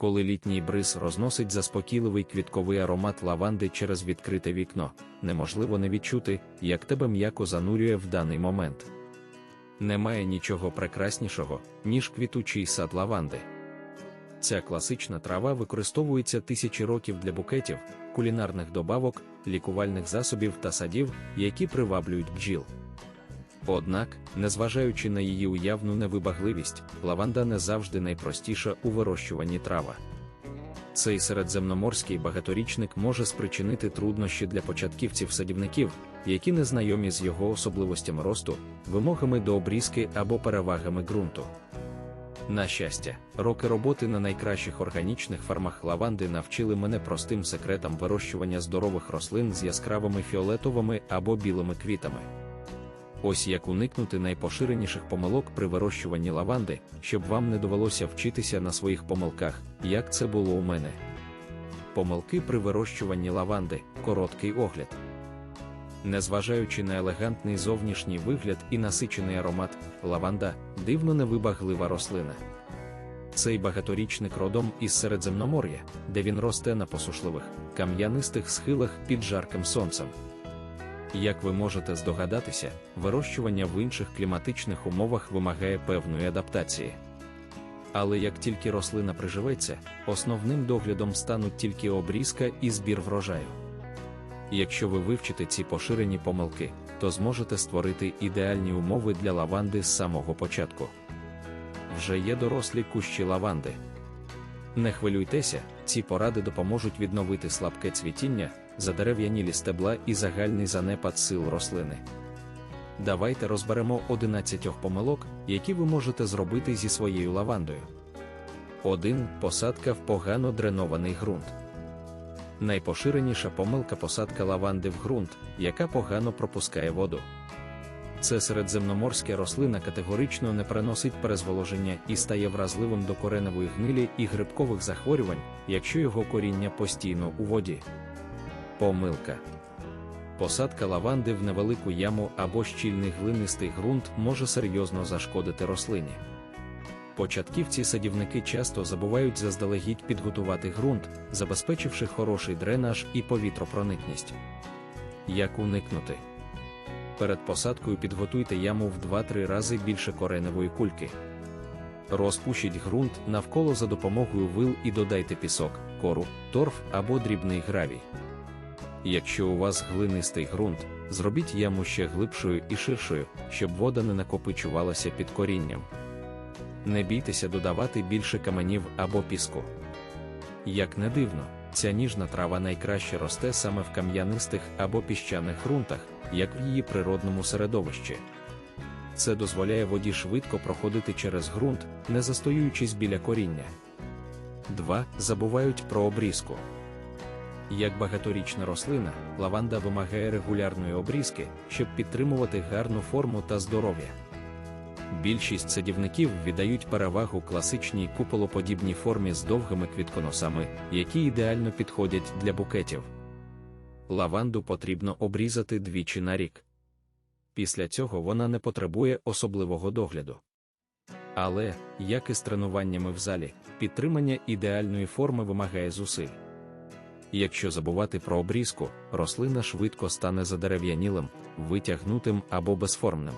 коли літній бриз розносить заспокійливий квітковий аромат лаванди через відкрите вікно, неможливо не відчути, як тебе м'яко занурює в даний момент. Немає нічого прекраснішого, ніж квітучий сад лаванди. Ця класична трава використовується тисячі років для букетів, кулінарних добавок, лікувальних засобів та садів, які приваблюють бджіл. Однак, незважаючи на її уявну невибагливість, лаванда не завжди найпростіша у вирощуванні трава. Цей середземноморський багаторічник може спричинити труднощі для початківців-садівників, які не знайомі з його особливостями росту, вимогами до обрізки або перевагами ґрунту. На щастя, роки роботи на найкращих органічних фармах лаванди навчили мене простим секретам вирощування здорових рослин з яскравими фіолетовими або білими квітами. Ось як уникнути найпоширеніших помилок при вирощуванні лаванди, щоб вам не довелося вчитися на своїх помилках, як це було у мене. Помилки при вирощуванні лаванди короткий огляд. Незважаючи на елегантний зовнішній вигляд і насичений аромат, лаванда дивно невибаглива рослина. Цей багаторічник родом із Середземномор'я, де він росте на посушливих, кам'янистих схилах під жарким сонцем. Як ви можете здогадатися, вирощування в інших кліматичних умовах вимагає певної адаптації. Але як тільки рослина приживеться, основним доглядом стануть тільки обрізка і збір врожаю. Якщо ви вивчите ці поширені помилки, то зможете створити ідеальні умови для лаванди з самого початку. Вже є дорослі кущі лаванди. Не хвилюйтеся, ці поради допоможуть відновити слабке цвітіння, задерев'янілі стебла і загальний занепад сил рослини. Давайте розберемо 11 помилок, які ви можете зробити зі своєю лавандою. 1. Посадка в погано дренований ґрунт. Найпоширеніша помилка посадка лаванди в ґрунт, яка погано пропускає воду. Це середземноморська рослина категорично не переносить перезволоження і стає вразливим до кореневої гнилі і грибкових захворювань, якщо його коріння постійно у воді. Помилка. Посадка лаванди в невелику яму або щільний глинистий ґрунт може серйозно зашкодити рослині. Початківці-садівники часто забувають заздалегідь підготувати ґрунт, забезпечивши хороший дренаж і повітропроникність. Як уникнути? Перед посадкою підготуйте яму в 2-3 рази більше кореневої кульки. Розпушіть ґрунт навколо за допомогою вил і додайте пісок, кору, торф або дрібний гравій. Якщо у вас глинистий ґрунт, зробіть яму ще глибшою і ширшою, щоб вода не накопичувалася під корінням. Не бійтеся додавати більше каменів або піску. Як не дивно, ця ніжна трава найкраще росте саме в кам'янистих або піщаних ґрунтах, як в її природному середовищі. Це дозволяє воді швидко проходити через ґрунт, не застоюючись біля коріння. 2. Забувають про обрізку. Як багаторічна рослина, лаванда вимагає регулярної обрізки, щоб підтримувати гарну форму та здоров'я. Більшість садівників віддають перевагу класичній куполоподібній формі з довгими квітконосами, які ідеально підходять для букетів. Лаванду потрібно обрізати двічі на рік. Після цього вона не потребує особливого догляду. Але, як і з тренуваннями в залі, підтримання ідеальної форми вимагає зусиль. Якщо забувати про обрізку, рослина швидко стане задерев'янілим, витягнутим або безформним.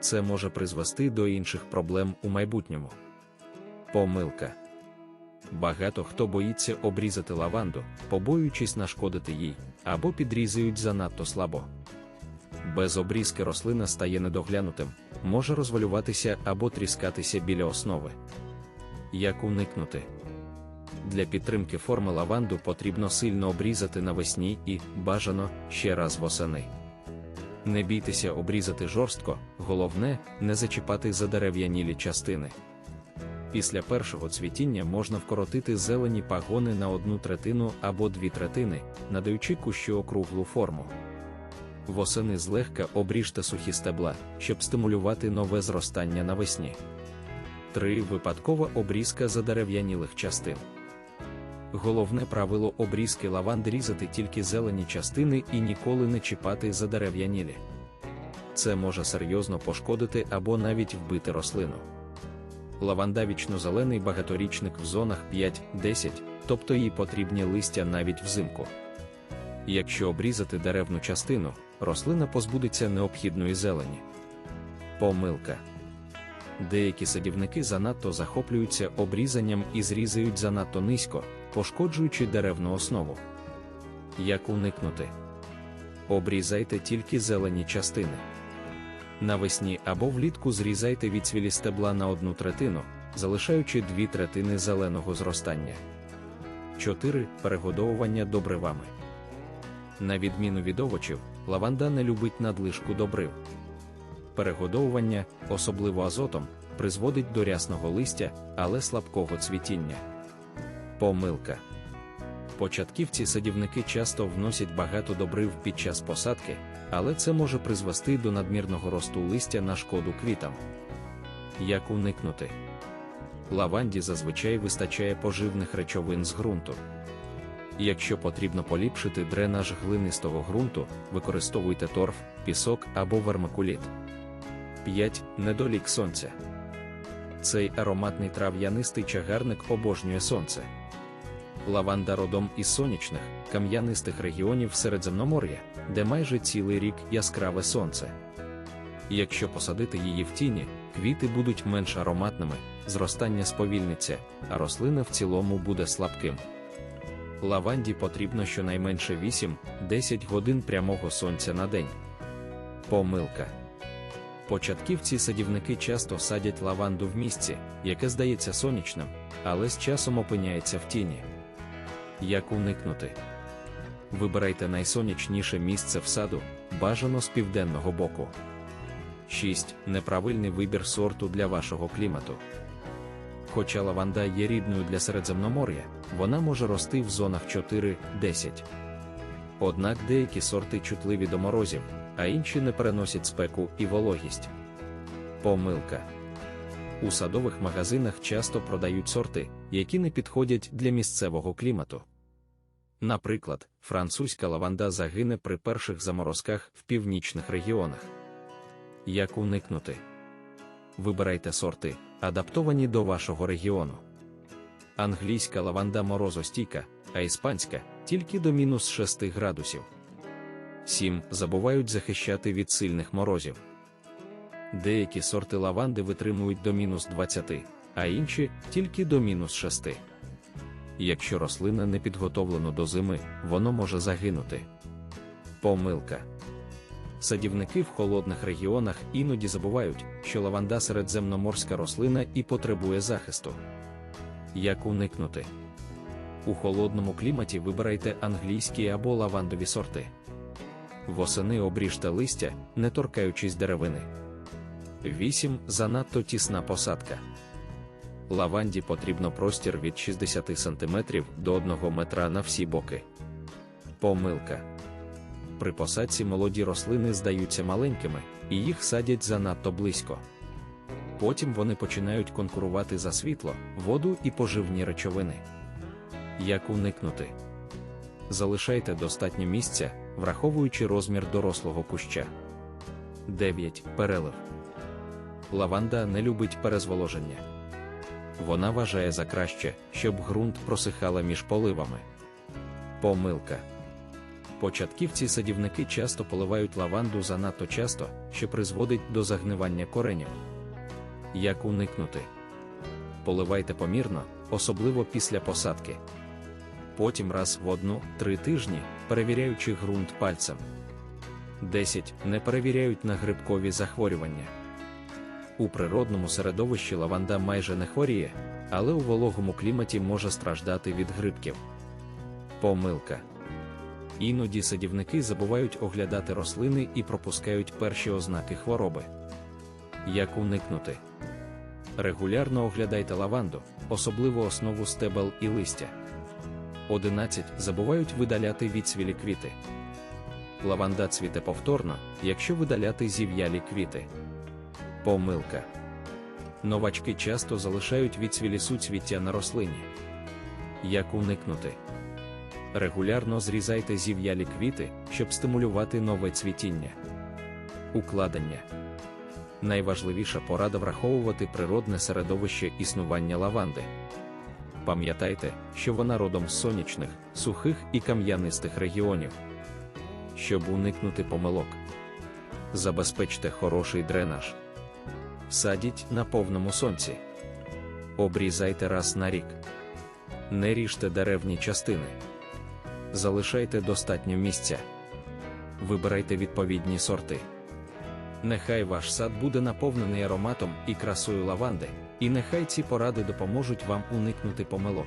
Це може призвести до інших проблем у майбутньому. Помилка. Багато хто боїться обрізати лаванду, побоюючись нашкодити їй, або підрізають занадто слабо. Без обрізки рослина стає недоглянутим, може розвалюватися або тріскатися біля основи. Як уникнути? Для підтримки форми лаванду потрібно сильно обрізати навесні і, бажано, ще раз восени. Не бійтеся обрізати жорстко, головне не зачіпати задерев'янілі частини. Після першого цвітіння можна вкоротити зелені пагони на одну третину або дві третини, надаючи кущу округлу форму. Восени злегка обріжте сухі стебла, щоб стимулювати нове зростання навесні. 3. Випадкова обрізка задерев'янілих частин. Головне правило обрізки лаванди різати тільки зелені частини і ніколи не чіпати задерев'янілі. Це може серйозно пошкодити або навіть вбити рослину. Лаванда вічно-зелений багаторічник в зонах 5-10, тобто їй потрібні листя навіть взимку. Якщо обрізати деревну частину, рослина позбудеться необхідної зелені. Помилка. Деякі садівники занадто захоплюються обрізанням і зрізають занадто низько, пошкоджуючи деревну основу. Як уникнути? Обрізайте тільки зелені частини. Навесні або влітку зрізайте відсвілі стебла на одну третину, залишаючи дві третини зеленого зростання. 4. Перегодовування добривами. На відміну від овочів, лаванда не любить надлишку добрив. Перегодовування, особливо азотом, призводить до рясного листя, але слабкого цвітіння. Помилка. Початківці садівники часто вносять багато добрив під час посадки, але це може призвести до надмірного росту листя на шкоду квітам. Як уникнути? Лаванді зазвичай вистачає поживних речовин з ґрунту. Якщо потрібно поліпшити дренаж глинистого ґрунту, використовуйте торф, пісок або вермикуліт. 5. Недолік сонця. Цей ароматний трав'янистий чагарник обожнює сонце. Лаванда родом із сонячних, кам'янистих регіонів Середземномор'я, де майже цілий рік яскраве сонце. Якщо посадити її в тіні, квіти будуть менш ароматними, зростання сповільниться, а рослина в цілому буде слабким. Лаванді потрібно щонайменше 8-10 годин прямого сонця на день. Помилка. Початківці садівники часто садять лаванду в місці, яке здається сонячним, але з часом опиняється в тіні. Як уникнути? Вибирайте найсонячніше місце в саду, бажано з південного боку. 6. Неправильний вибір сорту для вашого клімату. Хоча лаванда є рідною для Середземномор'я, вона може рости в зонах 4-10. Однак деякі сорти чутливі до морозів, а інші не переносять спеку і вологість. Помилка. У садових магазинах часто продають сорти, які не підходять для місцевого клімату. Наприклад, французька лаванда загине при перших заморозках в північних регіонах. Як уникнути? Вибирайте сорти, адаптовані до вашого регіону. Англійська лаванда морозостійка, а іспанська тільки до мінус 6 градусів. 7. Забувають захищати від сильних морозів. Деякі сорти лаванди витримують до мінус 20, а інші тільки до мінус 6. Якщо рослина не підготовлена до зими, воно може загинути. Помилка. Садівники в холодних регіонах іноді забувають, що лаванда середземноморська рослина і потребує захисту. Як уникнути? У холодному кліматі вибирайте англійські або лавандові сорти. Восени обріжте листя, не торкаючись деревини. 8. Занадто тісна посадка. Лаванді потрібно простір від 60 см до 1 метра на всі боки. Помилка. При посадці молоді рослини здаються маленькими, і їх садять занадто близько. Потім вони починають конкурувати за світло, воду і поживні речовини. Як уникнути? Залишайте достатньо місця, враховуючи розмір дорослого куща. 9. Перелив. Лаванда не любить перезволоження. Вона вважає за краще, щоб ґрунт просихала між поливами. Помилка. Початківці садівники часто поливають лаванду занадто часто, що призводить до загнивання коренів. Як уникнути? Поливайте помірно, особливо після посадки. Потім раз в одну-три тижні, перевіряючи ґрунт пальцем. 10. Не перевіряють на грибкові захворювання. У природному середовищі лаванда майже не хворіє, але у вологому кліматі може страждати від грибків. Помилка. Іноді садівники забувають оглядати рослини і пропускають перші ознаки хвороби. Як уникнути? Регулярно оглядайте лаванду, особливо основу стебел і листя. 11. Забувають видаляти відсвілі квіти. Лаванда цвіте повторно, якщо видаляти зів'ялі квіти. Помилка. Новачки часто залишають відсвілі суцвіття на рослині. Як уникнути? Регулярно зрізайте зів'ялі квіти, щоб стимулювати нове цвітіння. Укладення. Найважливіша порада враховувати природне середовище існування лаванди. Пам'ятайте, що вона родом з сонячних, сухих і кам'янистих регіонів. Щоб уникнути помилок, забезпечте хороший дренаж. Садіть на повному сонці. Обрізайте раз на рік. Не ріжте деревні частини. Залишайте достатньо місця. Вибирайте відповідні сорти. Нехай ваш сад буде наповнений ароматом і красою лаванди, і нехай ці поради допоможуть вам уникнути помилок.